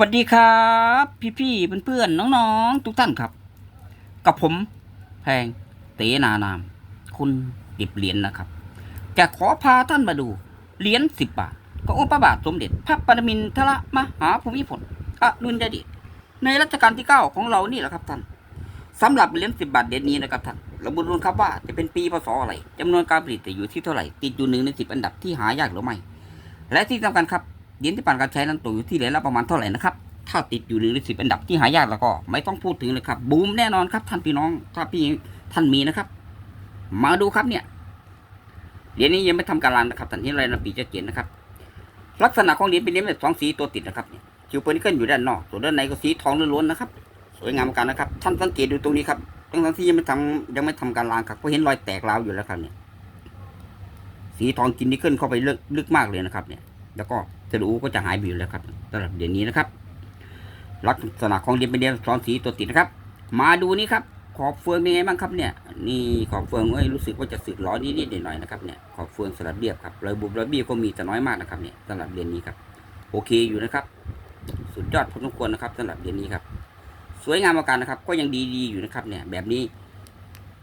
สวัสดีครับ พี่ๆเพื่อนๆน้องๆ ทุกท่านครับ กับผมแพงเตนานาม คุณดิบเหรียญนะครับจะขอพาท่านมาดูเหรียญสิบบาท ก็อุปบาทสมเด็จพระปรมินทรมหาภูมิพลอดุลยเดชในรัชกาลที่เก้าของเรานี่แหละครับท่านสำหรับเหรียญสิบบาทเหรียญนี้นะครับท่านเราบุรุษครับว่าจะเป็นปีพศอะไรจำนวนการผลิตจะอยู่ที่เท่าไหร่ติดอยู่หนึ่งในสิบอันดับที่หายากหรือไม่และที่สำคัญครับ เหรียญที่ผ่านการใช้นั้นตกอยู่ที่เหรียญละประมาณเท่าไหร่นะครับ ถ้าติดอยู่หนึ่งในสิบอันดับที่หายากแล้วก็ ไม่ต้องพูดถึงเลยครับ บูมแน่นอนครับ ท่านพี่น้อง ถ้าพี่ท่านมีนะครับ มาดูครับเนี่ย เหรียญนี้ยังไม่ทำการรันนะครับท่านที่ไรนะปีจะเขียนนะครับ ลักษณะของเหรียญเป็นเหรียญแบบสองสีตัวติดนะครับเนี่ยคิวเปอร์นิเกิลอยู่ด้านนอกส่วนด้านในก็สีทองล้วนๆนะครับ สวยงามมือนกันนะครับ ท่านสังเกตดูตรงนี้ครับทั้งที่ยังไม่ทำยังไม่ทำการล้างครับก็เห็นรอยแตกร้าวอยู่แล้วครับเนี่ย สีทองกินนิเกิลเข้าไปลึกลึกมากเลยนะครับเนี่ย แล้วก็สรูก็จะหายไปอยู่แล้วครับสำหรับเหรียญนี้นะครับ ลักษณะของเหรียญเป็นเหรียญซ้อนสีตัวติดนะครับ มาดูนี่ครับ ขอบเฟืองเป็นไงบ้างครับเนี่ยนี่ขอบเฟืองเอ้ยรู้สึกว่าจะสึกล้อนิดๆหน่อยๆนะครับเนี่ยขอบเฟืองสลับเรียบครับรอยบุบรอยบี้ก็มีแต่น้อยมากนะครับเนี่ยสำหรับเหรียญนี้ครับ โอเคอยู่นะครับ สุดยอดพอสมควรนะครับสำหรับเหรียญนี้ครับ สวยงามมือนกันนะครับ ก็ยังดีๆอยู่นะครับเนี่ยแบบนี้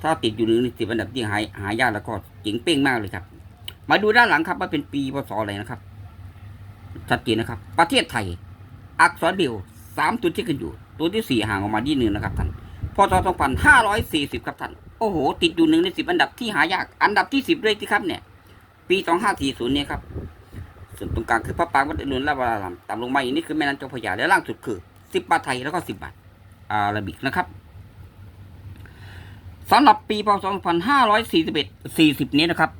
ถ้าติดอยู่หนึ่งสิบอันดับที่หายหายากแล้วก็เจ๋งเป้งมากเลยครับ มาดูด้านหลังครับว่าเป็นปีพศอะไรนะครับ ชัดเจนนะครับ ประเทศไทย อักษรเดียวสามตัวที่กันอยู่ ตัวที่สี่ห่างออกมาดีหนึ่งนะครับท่านพศสองพันห้าร้อยสี่สิบครับท่าน โอ้โห ติดอยู่หนึ่งในสิบอันดับที่หายาก อันดับที่สิบด้วยที่ครับเนี่ย ปีสองห้าสี่ศูนย์เนี่ยครับ ส่วนตรงกลางคือพระปางวัดอรุณและวรารามต่ำลงมาอีกนี่คือแม่น้ำเจ้าพระยา และล่างสุดคือสิบบาทไทยแล้วก็สิบบาทอาราบิกนะครับสำหรับปีพศ2541 40 นี้นะครับ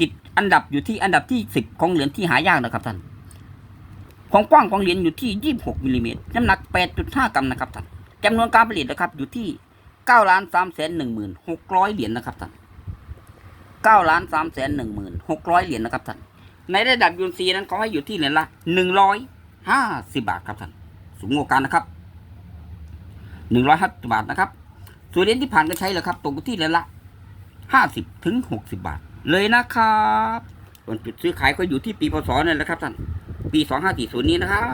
ติดอันดับอยู่ที่อันดับที่ 10 ของเหรียญที่หายากนะครับท่าน ความกว้างของเหรียญอยู่ที่ 26มิลลิเมตรน้ำหนัก 8.5 กรัมนะครับท่านจำนวนการผลิตนะครับอยู่ที่9ล้าน3แสน1หมื่น600 เหรียญนะครับท่าน9ล้าน3แสน1หมื่น600 เหรียญนะครับท่าน ในระดับยูนซีนั้นเขาให้อยู่ที่เหรียญละ 150 บาทครับท่าน สูงกว่ากันนะครับ150บาทนะครับ ส่วนเหรียญที่ผ่านการใช้เหรอครับตกที่เหรียญละ 50ถึง60 บาท เลยนะครับส่วนจุดซื้อขายก็อยู่ที่ปีพศนั่นแหละครับท่าน ปี 2540 นี้นะครับ